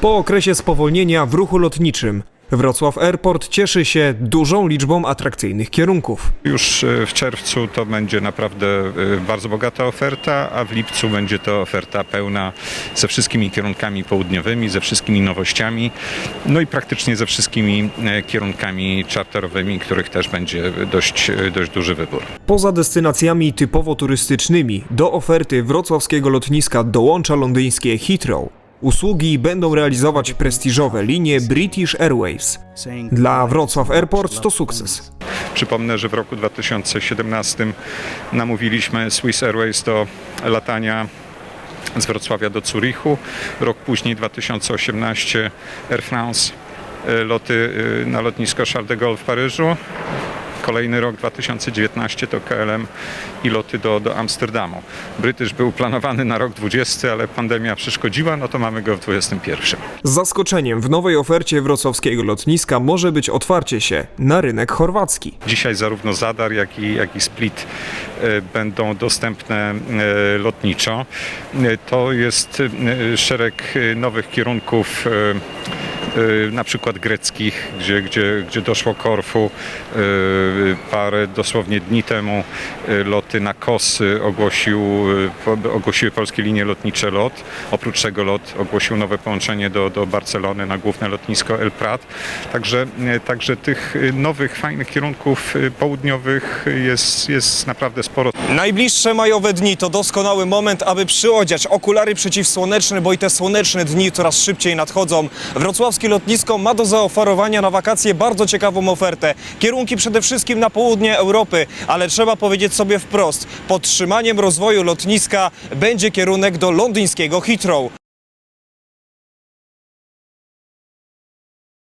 Po okresie spowolnienia w ruchu lotniczym Wrocław Airport cieszy się dużą liczbą atrakcyjnych kierunków. Już e, w czerwcu to będzie naprawdę e, bardzo bogata oferta, a w lipcu będzie to oferta pełna ze wszystkimi kierunkami południowymi, ze wszystkimi nowościami, no i praktycznie ze wszystkimi e, kierunkami czarterowymi, których też będzie dość, dość duży wybór. Poza destynacjami typowo turystycznymi do oferty wrocławskiego lotniska dołącza londyńskie Heathrow. Usługi będą realizować prestiżowe linie British Airways. Dla Wrocław Airport to sukces. Przypomnę, że w roku 2017 namówiliśmy Swiss Airways do latania z Wrocławia do Zurichu. Rok później, 2018, Air France e, loty e, na lotnisko Charles de Gaulle w Paryżu. Kolejny rok, 2019, to KLM i loty do, do Amsterdamu. British był planowany na rok 20, ale pandemia przeszkodziła, no to mamy go w 21. Zaskoczeniem w nowej ofercie wrocławskiego lotniska może być otwarcie się na rynek chorwacki. Dzisiaj zarówno Zadar, jak i, jak i Split e, będą dostępne e, lotniczo. E, To jest e, szereg e, nowych kierunków, e, na przykład greckich, gdzie, gdzie, gdzie doszło Korfu. E, Parę dosłownie dni temu e, loty na Kos e, ogłosił, ogłosiły polskie linie lotnicze LOT. Oprócz tego LOT ogłosił nowe połączenie do, do Barcelony na główne lotnisko El Prat. Także, także tych nowych, fajnych kierunków południowych jest, jest naprawdę sporo. Najbliższe majowe dni to doskonały moment, aby przyodziać okulary przeciwsłoneczne, bo i te słoneczne dni coraz szybciej nadchodzą. Lotnisko ma do zaoferowania na wakacje bardzo ciekawą ofertę. Kierunki przede wszystkim na południe Europy, ale trzeba powiedzieć sobie wprost, podtrzymaniem rozwoju lotniska będzie kierunek do londyńskiego Heathrow.